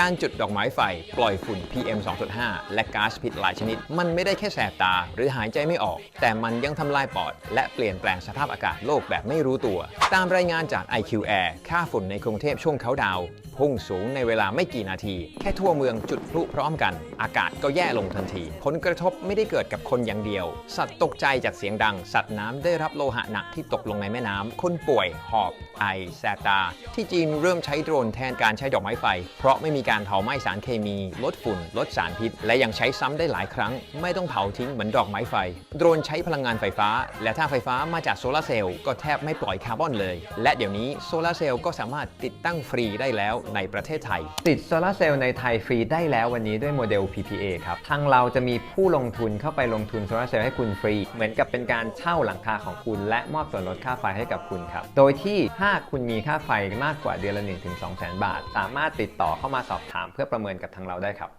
การจุดดอกไม้ไฟ ปล่อยฝุ่น PM 2.5 และก๊าซพิษหลายชนิด มันไม่ได้แค่แสบตา หรือหายใจไม่ออก แต่มันยังทำลายปอด และเปลี่ยนแปลงสภาพอากาศโลกแบบไม่รู้ตัว ตามรายงานจาก IQ Air ค่าฝุ่นในกรุงเทพช่วงเขาดาว พุ่งสูงในเวลาไม่กี่นาที แค่ทั่วเมืองจุดพลุพร้อมกัน อากาศก็แย่ลงทันที ผลกระทบไม่ได้เกิดกับคนอย่างเดียว สัตว์ตกใจจากเสียงดัง สัตว์น้ำได้รับโลหะหนักที่ตกลงในแม่น้ำคนป่วย หอบ ไอ แสบตา ที่จีนเริ่มใช้โดรนแทนการใช้ดอกไม้ไฟ เพราะไม่มีการเผาไหม้สารเคมี ลดฝุ่น ลดสารพิษ และยังใช้ซ้ำได้หลายครั้ง ไม่ต้องเผาทิ้งเหมือนดอกไม้ไฟ โดรนใช้พลังงานไฟฟ้า และถ้าไฟฟ้ามาจากโซลาร์เซลล์ก็แทบไม่ปล่อยคาร์บอนเลย และเดี๋ยวนี้โซลาร์เซลล์ก็สามารถติดตั้งฟรีได้แล้วในประเทศไทย ติดโซลาร์เซลล์ในไทยฟรีได้แล้ววันนี้ด้วยโมเดล PPA ครับทางเราจะมีผู้ลงทุนเข้าไปลงทุนโซลาร์เซลล์ให้คุณฟรี เหมือนกับเป็นการเช่าหลังคาของคุณ และมอบส่วนลดค่าไฟให้กับคุณครับโดยที่ถ้าคุณมีค่าไฟมากกว่าเดือนละ1-2 0 0 0 0 0บาท สามารถติดต่อเข้ามาสอบถามเพื่อประเมินกับทางเราได้ครับ